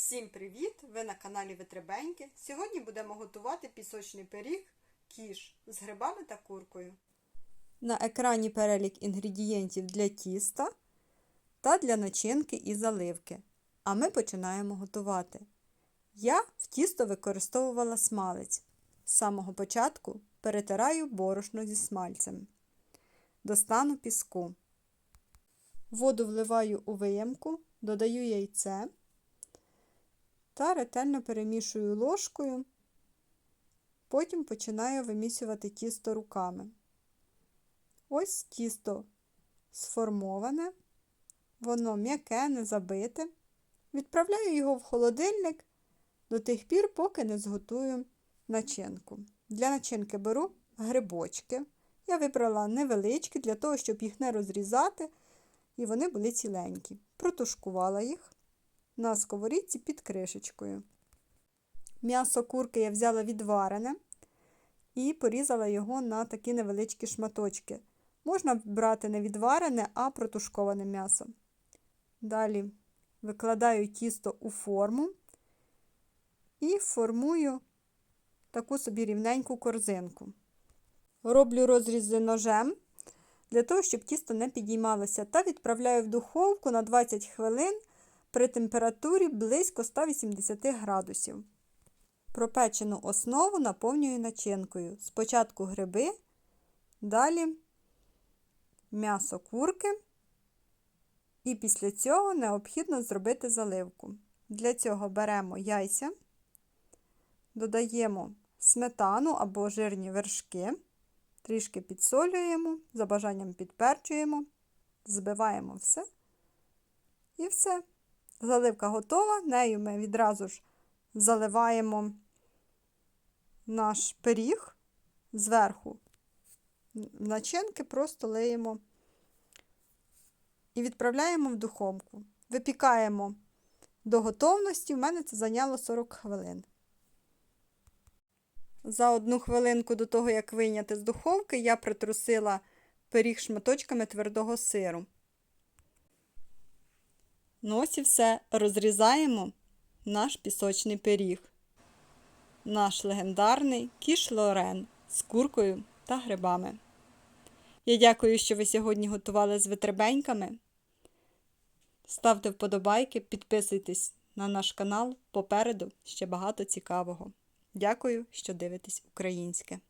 Всім привіт! Ви на каналі Витребеньки. Сьогодні будемо готувати пісочний пиріг кіш з грибами та куркою. На екрані перелік інгредієнтів для тіста та для начинки і заливки. А ми починаємо готувати. Я в тісто використовувала смалець. З самого початку перетираю борошно зі смальцем. Достану піску. Воду вливаю у виямку, додаю яйце та ретельно перемішую ложкою. Потім починаю вимісювати тісто руками. Ось тісто сформоване, воно м'яке, не забите. Відправляю його в холодильник до тих пір, поки не зготую начинку. Для начинки беру грибочки. Я вибрала невеличкі, для того, щоб їх не розрізати, і вони були ціленькі. Протушкувала їх на сковорідці під кришечкою. М'ясо курки я взяла відварене і порізала його на такі невеличкі шматочки. Можна брати не відварене, а протушковане м'ясо. Далі викладаю тісто у форму і формую таку собі рівненьку корзинку. Роблю розрізи ножем для того, щоб тісто не підіймалося, та відправляю в духовку на 20 хвилин при температурі близько 180 градусів. Пропечену основу наповнюю начинкою. Спочатку гриби, далі м'ясо курки. І після цього необхідно зробити заливку. Для цього беремо яйця, додаємо сметану або жирні вершки, трішки підсолюємо, за бажанням підперчуємо, збиваємо все. І все. Заливка готова, нею ми відразу ж заливаємо наш пиріг зверху. Начинки просто лиємо і відправляємо в духовку. Випікаємо до готовності, в мене це зайняло 40 хвилин. За одну хвилинку до того, як вийняти з духовки, я притрусила пиріг шматочками твердого сиру. Ну ось і все. Розрізаємо наш пісочний пиріг. Наш легендарний кіш Лорен з куркою та грибами. Я дякую, що ви сьогодні готували з витребеньками. Ставте вподобайки, підписуйтесь на наш канал. Попереду ще багато цікавого. Дякую, що дивитесь українське.